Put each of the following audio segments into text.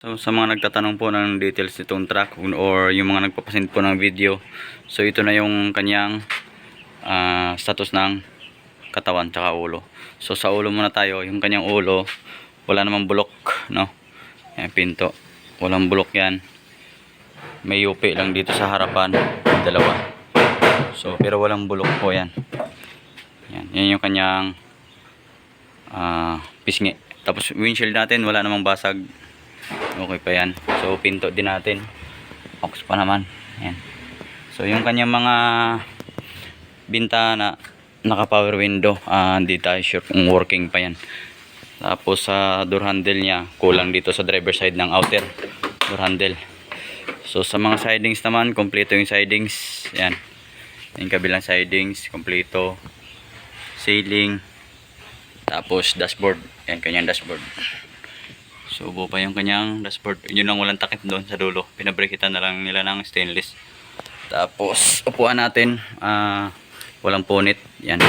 So sa mga nagtatanong po ng details nitong truck or yung mga nagpapasend po ng video. So ito na yung kanyang ah, status ng katawan tsaka ulo. So sa ulo muna tayo, yung kanyang ulo wala namang bulok, no? Yan pinto. Walang bulok yan. May yupi lang dito sa harapan, dalawa. So pero walang bulok po yan. Yan, yan yung kanyang ah, pisngi. Tapos windshield natin wala namang basag. Okay pa yan. So, pinto din natin. Ox pa naman. Ayan. So, yung kanyang mga bintana, naka power window. Ah, hindi tayo sure kung working pa yan. Tapos, sa door handle niya, kulang dito sa driver side ng outer door handle. So, sa mga sidings naman, kompleto yung sidings. Yan. Yung kabilang sidings, kompleto. Ceiling. Tapos, dashboard. Yan, kanyang dashboard. Subo pa yung kanyang dashboard. Yun lang walang takip doon sa dulo. Pinabrekitan na lang nila ng stainless. Tapos, upuan natin. ah walang punit. Yan.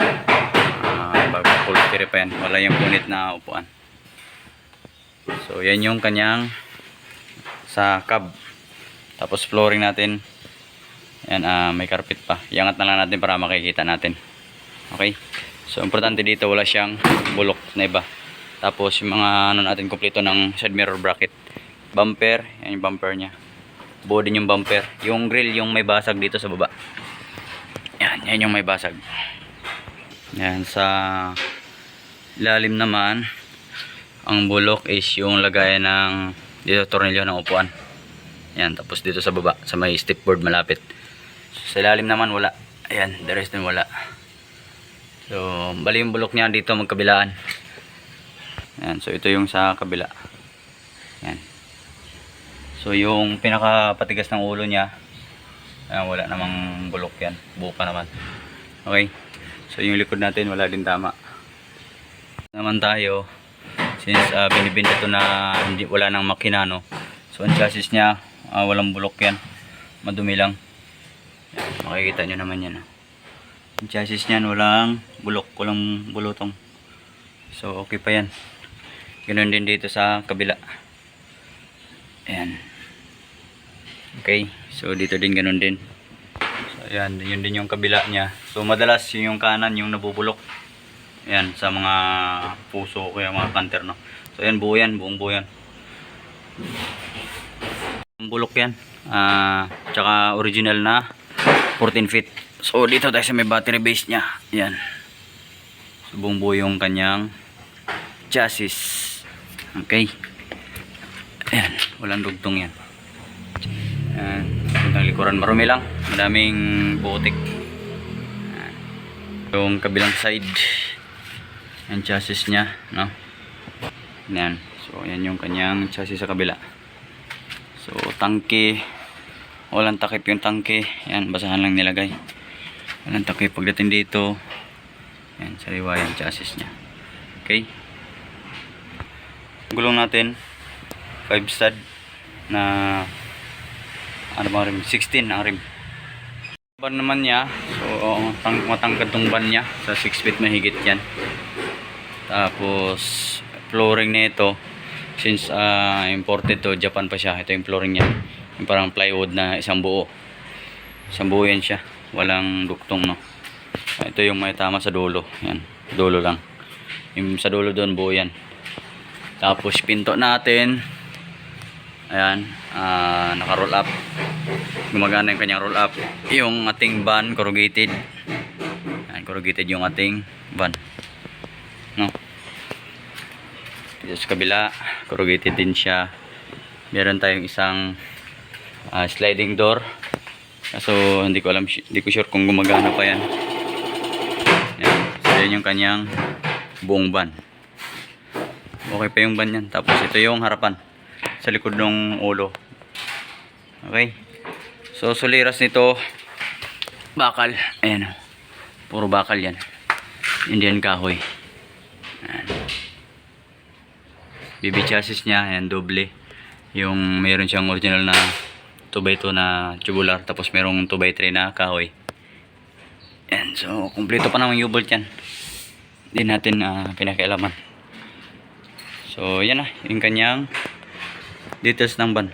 Uh, bago upholstery pa. Wala yung punit na upuan. So, yan yung kanyang sa cab. Tapos, flooring natin. Yan, ah may carpet pa. Iangat na lang natin para makikita natin. Okay? So, importante dito wala siyang bulok na iba. Tapos yung mga ano natin kompleto ng side mirror bracket. Bumper, yan yung bumper niya. Buo din yung bumper. Yung grill yung may basag dito sa baba. Yan, yan yung may basag. Yan sa ilalim naman ang bulok is yung lagayan ng dito tornilyo ng upuan. Yan, tapos dito sa baba sa may stepboard malapit. Sa ilalim naman wala. Ayan, the rest din wala. So, bali yung bulok niya dito magkabilaan. Yan, so ito yung sa kabila. Yan. So yung pinakapatigas ng ulo niya, ayan, wala namang bulok yan. Buka naman. Okay. So yung likod natin wala din tama. Naman tayo since uh, binibinta to na hindi wala nang makina no. So ang chassis niya ah, walang bulok yan. Madumi lang. Yan, makikita nyo naman yan. ah. Ang chassis niyan walang bulok, walang bulutong. So okay pa yan. Ganun din dito sa kabila. Ayan. Okay. So dito din ganun din. So ayan, yun din yung kabila niya. So madalas yun yung kanan yung nabubulok. Ayan, sa mga puso ko yung mga kanter no. So ayan, buo yan, buong buo yan. Bulok yan. Ah, tsaka original na 14 feet. So dito tayo sa may battery base niya. Ayan. So buong buo yung kanyang chassis. Okay. Ayan, walang dugtong yan. Ayan, puntang likuran. Marumi lang. Madaming butik. Ayan. Yung kabilang side. Ang chassis niya, no? Ayan. So, ayan yung kanyang chassis sa kabila. So, tangke. Walang takip yung tangke. Ayan, basahan lang nilagay. Walang takip pagdating dito. Ayan, sariwa yung chassis niya. Okay gulong natin. 5 stud na ano ba rim? 16 ang rim. Ban naman niya. So oh, tang matangkad tong ban niya. Sa 6 feet mahigit yan. Tapos flooring nito since uh, imported to Japan pa siya. Ito yung flooring niya. Yung parang plywood na isang buo. Isang buo yan siya. Walang duktong no. Ito yung may tama sa dulo. Yan. Dulo lang. Yung sa dulo doon buo yan tapos pinto natin. Ayan, ah, naka-roll up. Gumagana yung kanyang roll up. Yung ating van corrugated. Ayan, corrugated yung ating van. No. Sa kabila, corrugated din siya. Meron tayong isang ah, sliding door. Kaso hindi ko alam, hindi ko sure kung gumagana pa yan. Yan, so yan yung kanyang buong van okay pa yung yan tapos ito yung harapan. Sa likod ng ulo. Okay. So suliras nito. Bakal. Ayan puro bakal yan. Indian kahoy. Ayan. BB chassis niya. Ayan doble. Yung mayroon siyang original na 2x2 na tubular. Tapos merong 2x3 na kahoy. Ayan. So kumpleto pa naman yung bolt yan. Hindi natin uh, pinakialaman So, yan na. Yung kanyang Details ng van.